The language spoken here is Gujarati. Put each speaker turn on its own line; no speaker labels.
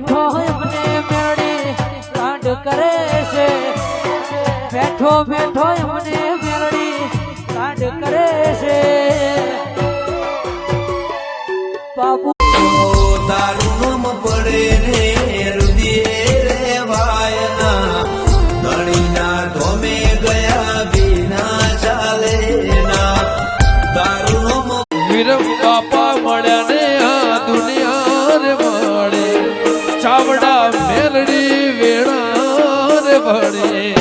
બેઠો એમને મેરડી કાંડ કરે છે. બેઠો બેઠો એમને મેરડી કાંડ કરે છે. બાબુ
દારૂમ પડે રે વાયના ધણીના ધોમે ગયા વિના ચાલે ના.
વિરમ બાપા ચાવડા મેલડી વેણા રે ભળે